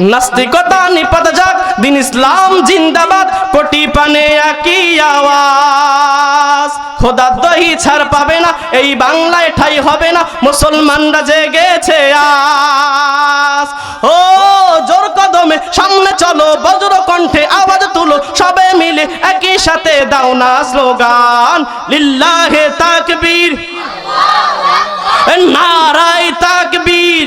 নাস্তিকতা নিপাত যাক, দিন ইসলাম জিন্দাবাদ, কোটি পানে একই আওয়াজ। খোদা দহি ছাড় পাবে না, এই বাংলায় ঠাই হবে না, মুসলমানরা জেগেছে আজ। ও, জোর কদমে সামনে চলো, বজ্র কণ্ঠে আওয়াজ তুলো, সবে মিলে একই সাথে দাও না স্লোগান। লিল্লাহে তাকবীর নারায় তাকবীর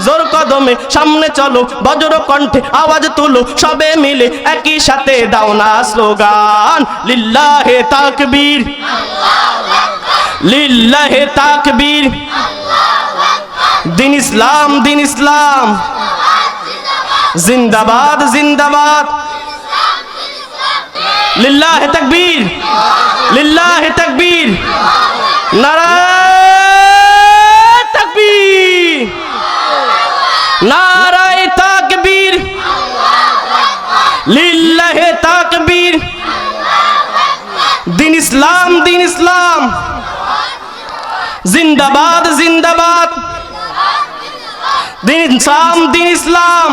জোর কদমে সামনে চলো, বজ্র কণ্ঠে আওয়াজ তুলো, সবে মিলে একই সাথে দাও না স্লোগান। লিল্লাহে তাকবীর। লিল্লাহে তাকবীর। দিন ইসলাম দিন ইসলাম। জিন্দাবাদ জিন্দাবাদ। লিল্লাহে তাকবীর। লিল্লাহে তাকবীর। নারায় নারায় তাকবীর। লিল্লাহে তাকবীর। দিন ইসলাম দিন ইসলাম। জিন্দাবাদ জিন্দাবাদ। দিন ইসলাম দিন ইসলাম।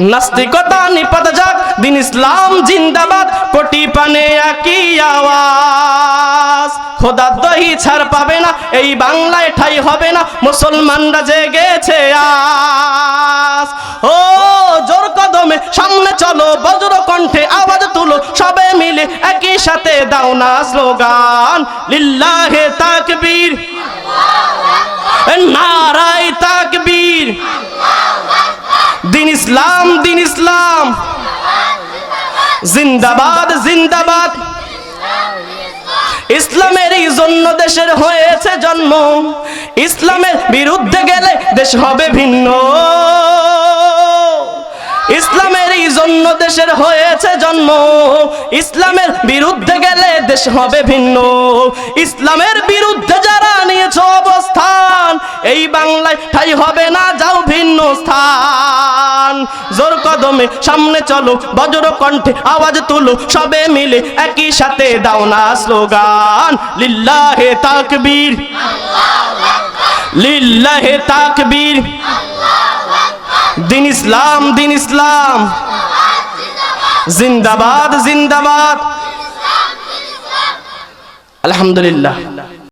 নাস্তিকতা নিপাত যাক, দিন ইসলাম, জিন্দাবাদ। কোটি পানে একই আওয়াজ। খোদা দহি ছাড় পাবে না, এই বাংলায় ঠাই হবে না, মুসলমানরা জেগেছে আজ ও জোর কদমে সামনে চলো, বজ্র কণ্ঠে আওয়াজ তুলো, সবে মিলে একই সাথে দাও না স্লোগান। লিল্লাহে তাকবীর। নারায় তাকবীর। দিন ইসলাম দিন ইসলাম। জিন্দাবাদ জিন্দাবাদ। ইসলামের এই জন্য দেশের হয়েছে জন্ম। ইসলামের বিরুদ্ধে গেলে দেশ হবে ভিন্ন। ইসলামের এই জন্য দেশের হয়েছে জন্ম। ইসলামের বিরুদ্ধে গেলে দেশ হবে ভিন্ন। ইসলামের বিরুদ্ধে যারা নিয়েছ অবস্থান, এই বাংলায় ঠাই হবে না, যাও ভিন্ন স্থান। জোর কদমে সামনে চলো, বজ্র কণ্ঠে আওয়াজ তুলো, সবে মিলে একই সাথে দাও না স্লোগান। লিল্লাহে তাকবীর। লিল্লাহে তাকবীর। দিন ইসলাম দিন ইসলাম। জিন্দাবাদ জিন্দাবাদ। আলহামদুলিল্লাহ।